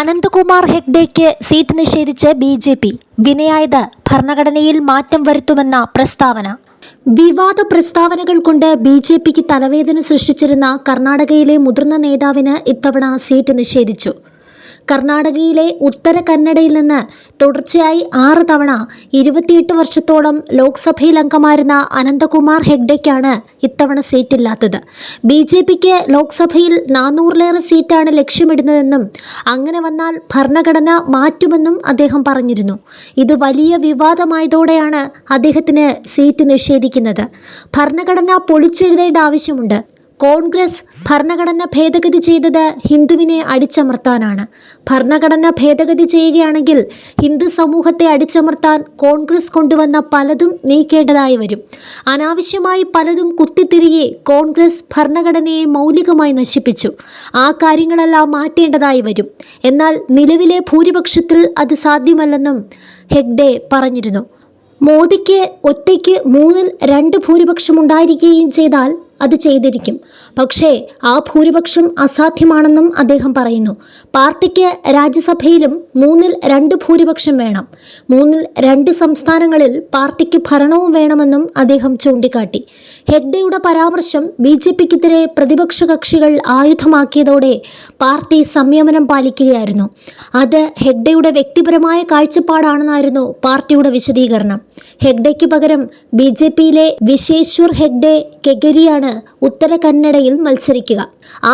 അനന്തകുമാർ ഹെഗ്ഡേക്ക് സീറ്റ് നിഷേധിച്ച് B J P. വിനയായത് ഭരണഘടനയിൽ മാറ്റം വരുത്തുമെന്ന പ്രസ്താവന. വിവാദ പ്രസ്താവനകൾ കൊണ്ട് ബി ജെ പിക്ക് തലവേദന സൃഷ്ടിച്ചിരുന്ന കർണാടകയിലെ മുതിർന്ന നേതാവിന് ഇത്തവണ സീറ്റ് നിഷേധിച്ചു. കർണാടകയിലെ ഉത്തര കന്നഡയിൽ നിന്ന് തുടർച്ചയായി ആറ് തവണ ഇരുപത്തിയെട്ട് വർഷത്തോളം ലോക്സഭയിൽ അംഗമായിരുന്ന അനന്തകുമാർ ഹെഗ്ഡയ്ക്കാണ് ഇത്തവണ സീറ്റില്ലാത്തത്. ബി ജെ പിക്ക് ലോക്സഭയിൽ നാനൂറിലേറെ സീറ്റാണ് ലക്ഷ്യമിടുന്നതെന്നും അങ്ങനെ വന്നാൽ ഭരണഘടന മാറ്റുമെന്നും അദ്ദേഹം പറഞ്ഞിരുന്നു. ഇത് വലിയ വിവാദമായതോടെയാണ് അദ്ദേഹത്തിന് സീറ്റ് നിഷേധിക്കുന്നത്. ഭരണഘടന പൊളിച്ചെഴുതേണ്ട ആവശ്യമുണ്ട്. കോൺഗ്രസ് ഭരണഘടന ഭേദഗതി ചെയ്തത് ഹിന്ദുവിനെ അടിച്ചമർത്താനാണ്. ഭരണഘടന ഭേദഗതി ചെയ്യുകയാണെങ്കിൽ ഹിന്ദു സമൂഹത്തെ അടിച്ചമർത്താൻ കോൺഗ്രസ് കൊണ്ടുവന്ന പലതും നീക്കേണ്ടതായി വരും. അനാവശ്യമായി പലതും കുത്തിത്തിരികെ കോൺഗ്രസ് ഭരണഘടനയെ മൗലികമായി നശിപ്പിച്ചു. ആ കാര്യങ്ങളെല്ലാം മാറ്റേണ്ടതായി വരും. എന്നാൽ നിലവിലെ ഭൂരിപക്ഷത്തിൽ അത് സാധ്യമല്ലെന്നും ഹെഗ്ഡെ പറഞ്ഞിരുന്നു. മോദിക്ക് ഒറ്റയ്ക്ക് മൂന്നിൽ രണ്ട് ഭൂരിപക്ഷം ഉണ്ടായിരിക്കുകയും ചെയ്താൽ അത് ചെയ്തിരിക്കും. പക്ഷേ ആ ഭൂരിപക്ഷം അസാധ്യമാണെന്നും അദ്ദേഹം പറയുന്നു. പാർട്ടിക്ക് രാജ്യസഭയിലും മൂന്നിൽ രണ്ട് ഭൂരിപക്ഷം വേണം. മൂന്നിൽ രണ്ട് സംസ്ഥാനങ്ങളിൽ പാർട്ടിക്ക് ഭരണവും വേണമെന്നും അദ്ദേഹം ചൂണ്ടിക്കാട്ടി. ഹെഗ്ഡെയുടെ പരാമർശം ബി ജെ പിക്കെതിരെ പ്രതിപക്ഷ കക്ഷികൾ ആയുധമാക്കിയതോടെ പാർട്ടി സംയമനം പാലിക്കുകയായിരുന്നു. അത് ഹെഗ്ഡെയുടെ വ്യക്തിപരമായ കാഴ്ചപ്പാടാണെന്നായിരുന്നു പാർട്ടിയുടെ വിശദീകരണം. ഹെഗ്ഡയ്ക്ക് പകരം ബി ജെ പിയിലെ വിശേശ്വർ ഹെഗ്ഡെ കെഗരിയാണ് ഉത്തര കന്നഡയിൽ മത്സരിക്കുക.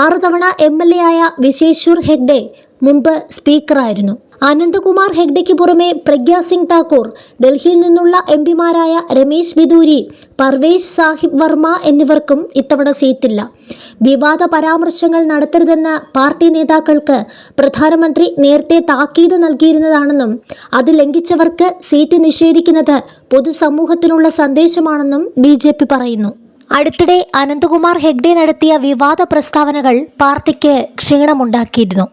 ആറു തവണ എം എൽ എ ആയ വിശേശ്വർ ഹെഗ്ഡെ മുമ്പ് സ്പീക്കറായിരുന്നു അനന്ത്കുമാർ ഹെഗ്ഡയ്ക്ക് പുറമെ പ്രഗ്യാ സിംഗ് താക്കൂർ ഡൽഹിയിൽ നിന്നുള്ള എം പിമാരായ രമേശ് ബിദൂരി പർവേശ് സാഹിബ് വർമ്മ എന്നിവർക്കും ഇത്തവണ സീറ്റില്ല. വിവാദ പരാമർശങ്ങൾ നടത്തരുതെന്ന് പാർട്ടി നേതാക്കൾക്ക് പ്രധാനമന്ത്രി നേരത്തെ താക്കീത് നൽകിയിരുന്നതാണെന്നും അത് ലംഘിച്ചവർക്ക് സീറ്റ് നിഷേധിക്കുന്നത് പൊതുസമൂഹത്തിനുള്ള സന്ദേശമാണെന്നും ബി പറയുന്നു. അടുത്തിടെ അനന്തകുമാർ ഹെഗ്ഡെ നടത്തിയ വിവാദ പ്രസ്താവനകൾ പാർട്ടിക്ക് ക്ഷീണമുണ്ടാക്കിയിരുന്നു